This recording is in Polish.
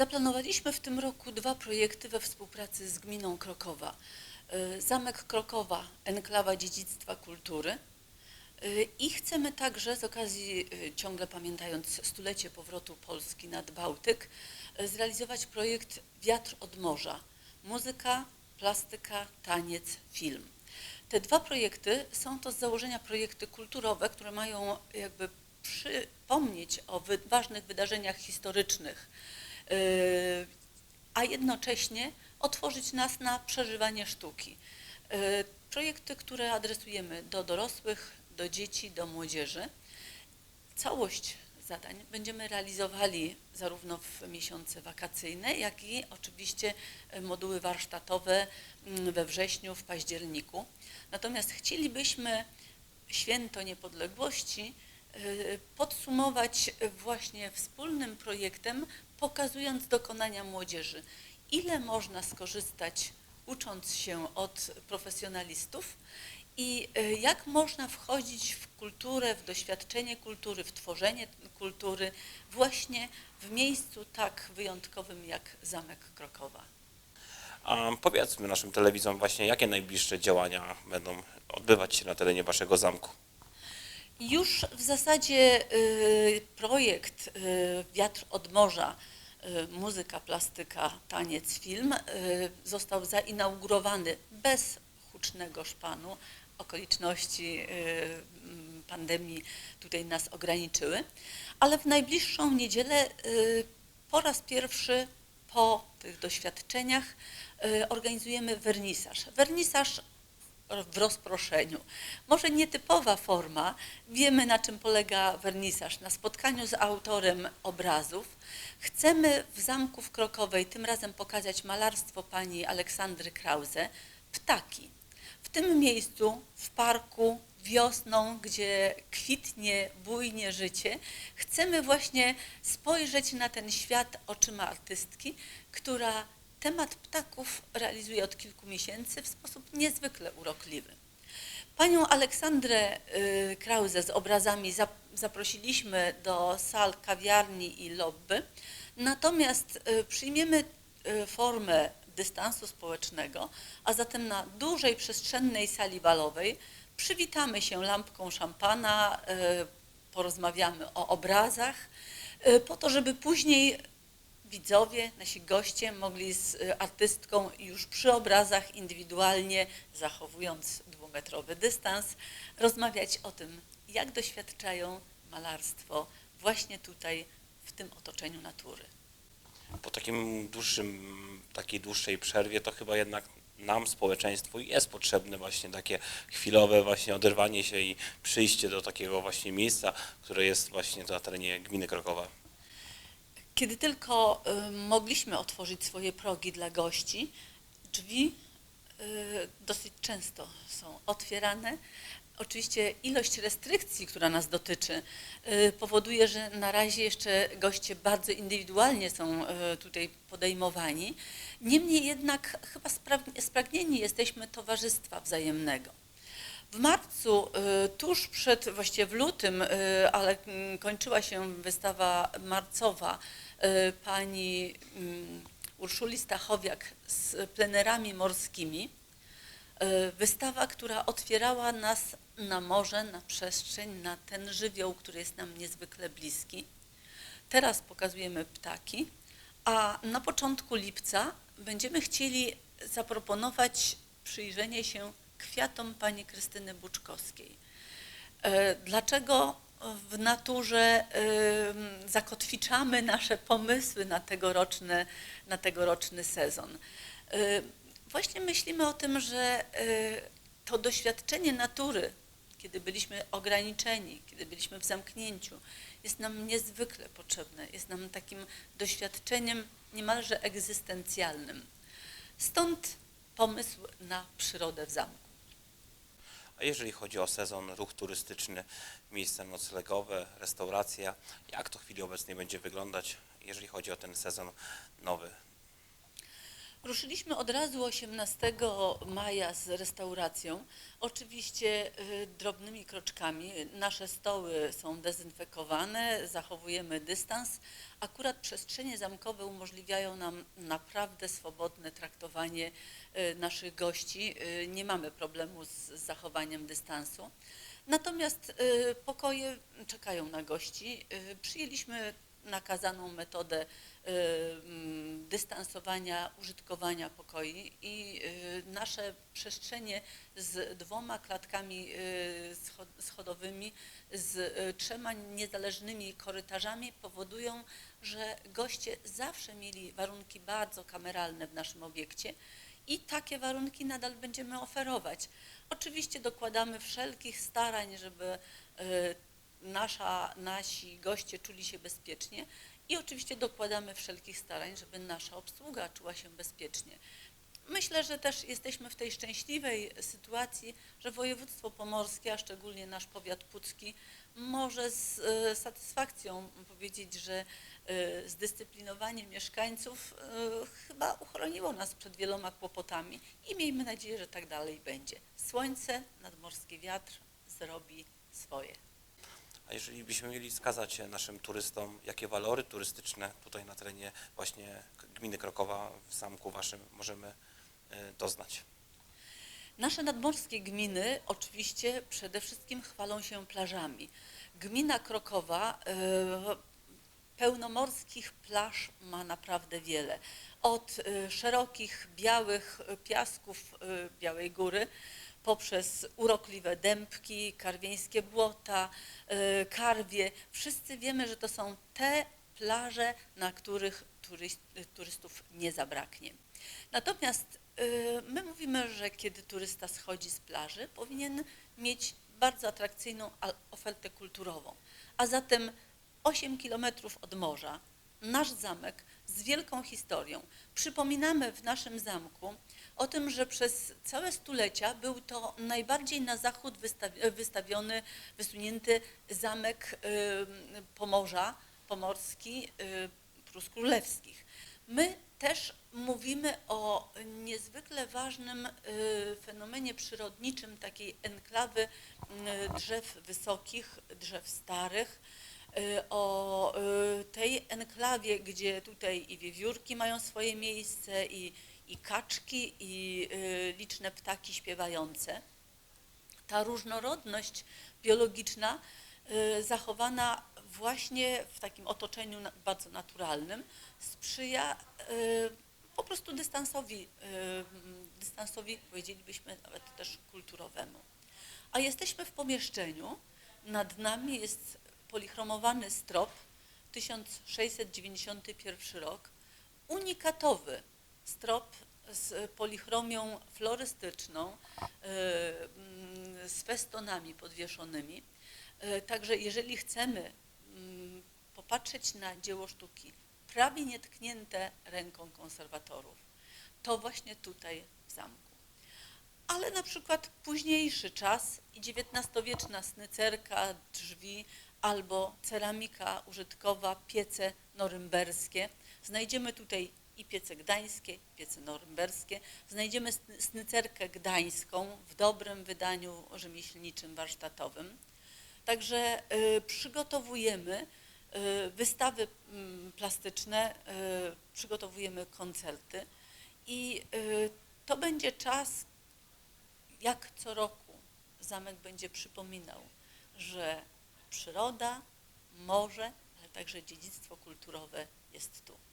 Zaplanowaliśmy w tym roku dwa projekty we współpracy z gminą Krokowa. Y, Zamek Krokowa, enklawa dziedzictwa kultury. Y, I chcemy także z okazji, y, ciągle pamiętając stulecie powrotu Polski nad Bałtyk, zrealizować projekt Wiatr od Morza. Muzyka, plastyka, taniec, film. Te dwa projekty są to z założenia projekty kulturowe, które mają jakby przypomnieć o wy, ważnych wydarzeniach historycznych, a jednocześnie otworzyć nas na przeżywanie sztuki. Yy, Projekty, które adresujemy do dorosłych, do dzieci, do młodzieży. Całość zadań będziemy realizowali zarówno w miesiące wakacyjne, jak i oczywiście moduły warsztatowe mm, we wrześniu, w październiku. Natomiast chcielibyśmy święto niepodległości e, podsumować właśnie wspólnym projektem, pokazując dokonania młodzieży. Ile można skorzystać, ucząc się od profesjonalistów i e, jak można wchodzić w kulturę, w doświadczenie kultury, w tworzenie kultury właśnie w miejscu tak wyjątkowym jak Zamek Krokowa. A powiedzmy naszym telewidzom właśnie, jakie najbliższe działania będą odbywać się na terenie waszego zamku. Już w zasadzie y, projekt y, Wiatr od Morza, y, muzyka, plastyka, taniec, film został zainaugurowany bez hucznego szpanu. Okoliczności pandemii tutaj nas ograniczyły, ale w najbliższą niedzielę po raz pierwszy po tych doświadczeniach organizujemy wernisaż. Wernisaż w rozproszeniu. Może nietypowa forma, wiemy na czym polega wernisaż. Na spotkaniu z autorem obrazów chcemy w Zamku w Krokowej tym razem pokazać malarstwo pani Aleksandry Krause, ptaki. W tym miejscu, w parku, wiosną, gdzie kwitnie bujnie życie, chcemy właśnie spojrzeć na ten świat oczyma artystki, która temat ptaków realizuje od kilku miesięcy w sposób niezwykle urokliwy. Panią Aleksandrę y, Krause z obrazami zap- zaprosiliśmy do sal kawiarni i lobby, natomiast y, przyjmiemy y, formę dystansu społecznego, a zatem na dużej przestrzennej sali balowej przywitamy się lampką szampana, porozmawiamy o obrazach, po to, żeby później widzowie, nasi goście mogli z y, artystką już przy obrazach indywidualnie, zachowując dwumetrowy dystans, rozmawiać o tym, jak doświadczają malarstwo właśnie tutaj, w tym otoczeniu natury. Po takim dłuższym, takiej dłuższej przerwie to chyba jednak nam, społeczeństwu jest potrzebne właśnie takie chwilowe właśnie oderwanie się i przyjście do takiego właśnie miejsca, które jest właśnie na terenie gminy Krokowa. Kiedy tylko y, mogliśmy otworzyć swoje progi dla gości, drzwi y, dosyć często są otwierane. Oczywiście ilość restrykcji, która nas dotyczy, y, powoduje, że na razie jeszcze goście bardzo indywidualnie są tutaj podejmowani. Niemniej jednak chyba spra- spragnieni jesteśmy towarzystwa wzajemnego. W marcu, y, tuż przed, właściwie w lutym, y, ale mm, kończyła się wystawa marcowa y, pani mm, Urszuli Stachowiak z plenerami morskimi. Wystawa, która otwierała nas na morze, na przestrzeń, na ten żywioł, który jest nam niezwykle bliski. Teraz pokazujemy ptaki, a na początku lipca będziemy chcieli zaproponować przyjrzenie się kwiatom pani Krystyny Buczkowskiej. E, Dlaczego w naturze zakotwiczamy nasze pomysły na tegoroczny, na tegoroczny sezon? E, Właśnie myślimy o tym, że e, to doświadczenie natury, kiedy byliśmy ograniczeni, kiedy byliśmy w zamknięciu, jest nam niezwykle potrzebne, jest nam takim doświadczeniem niemalże egzystencjalnym. Stąd pomysł na przyrodę w zamku. A jeżeli chodzi o sezon, ruch turystyczny, miejsca noclegowe, restauracja, jak to w chwili obecnej będzie wyglądać, jeżeli chodzi o ten sezon nowy? Ruszyliśmy od razu 18 maja z restauracją. Oczywiście y, drobnymi kroczkami. Nasze stoły są dezynfekowane, zachowujemy dystans. Akurat przestrzenie zamkowe umożliwiają nam naprawdę swobodne traktowanie y, naszych gości. Y, Nie mamy problemu z zachowaniem dystansu. Natomiast pokoje czekają na gości. Przyjęliśmy nakazaną metodę y, mm, dystansowania użytkowania pokoi i y, nasze przestrzenie z dwoma klatkami y, scho- schodowymi, z trzema niezależnymi korytarzami powodują, że goście zawsze mieli warunki bardzo kameralne w naszym obiekcie i takie warunki nadal będziemy oferować. Oczywiście dokładamy wszelkich starań, żeby nasza, nasi goście czuli się bezpiecznie i oczywiście dokładamy wszelkich starań, żeby nasza obsługa czuła się bezpiecznie. Myślę, że też jesteśmy w tej szczęśliwej sytuacji, że województwo pomorskie, a szczególnie nasz powiat pucki, może z e, satysfakcją powiedzieć, że e, zdyscyplinowanie mieszkańców e, chyba uchroniło nas przed wieloma kłopotami i miejmy nadzieję, że tak dalej będzie. Słońce, nadmorski wiatr zrobi swoje. A jeżeli byśmy mieli wskazać naszym turystom, jakie walory turystyczne tutaj na terenie właśnie gminy Krokowa w zamku waszym możemy e, doznać? Nasze nadmorskie gminy oczywiście przede wszystkim chwalą się plażami. Gmina Krokowa e, pełnomorskich plaż ma naprawdę wiele. Od e, szerokich, białych piasków Białej Góry, poprzez urokliwe dębki, karwieńskie błota, e, karwie. Wszyscy wiemy, że to są te plaże, na których turyst, turystów nie zabraknie. Natomiast y, my mówimy, że kiedy turysta schodzi z plaży, powinien mieć bardzo atrakcyjną ofertę kulturową. A zatem 8 kilometrów od morza, nasz zamek z wielką historią. Przypominamy w naszym zamku o tym, że przez całe stulecia był to najbardziej na zachód wystawi- wystawiony, wysunięty zamek y, Pomorza, pomorski, y, Prus Królewskich. My też mówimy o niezwykle ważnym fenomenie przyrodniczym takiej enklawy drzew wysokich, drzew starych, o tej enklawie, gdzie tutaj i wiewiórki mają swoje miejsce, i, i kaczki, i y, liczne ptaki śpiewające. Ta różnorodność biologiczna y, zachowana właśnie w takim otoczeniu bardzo naturalnym sprzyja y, po prostu dystansowi, dystansowi, powiedzielibyśmy nawet też kulturowemu. A jesteśmy w pomieszczeniu, nad nami jest polichromowany strop, 1691 rok, unikatowy strop z polichromią florystyczną, y, mm, z festonami podwieszonymi. Y, Także jeżeli chcemy mm, popatrzeć na dzieło sztuki prawie nietknięte ręką konserwatorów, to właśnie tutaj w zamku. Ale na przykład późniejszy czas i XIX-wieczna snycerka, drzwi albo ceramika użytkowa, piece norymberskie. Znajdziemy tutaj i piece gdańskie, piece norymberskie. Znajdziemy sny- snycerkę gdańską w dobrym wydaniu rzemieślniczym, warsztatowym. Także y, przygotowujemy y, wystawy mm, plastyczne, y, przygotowujemy koncerty i to będzie czas, jak co roku zamek będzie przypominał, że przyroda, morze, ale także dziedzictwo kulturowe jest tu.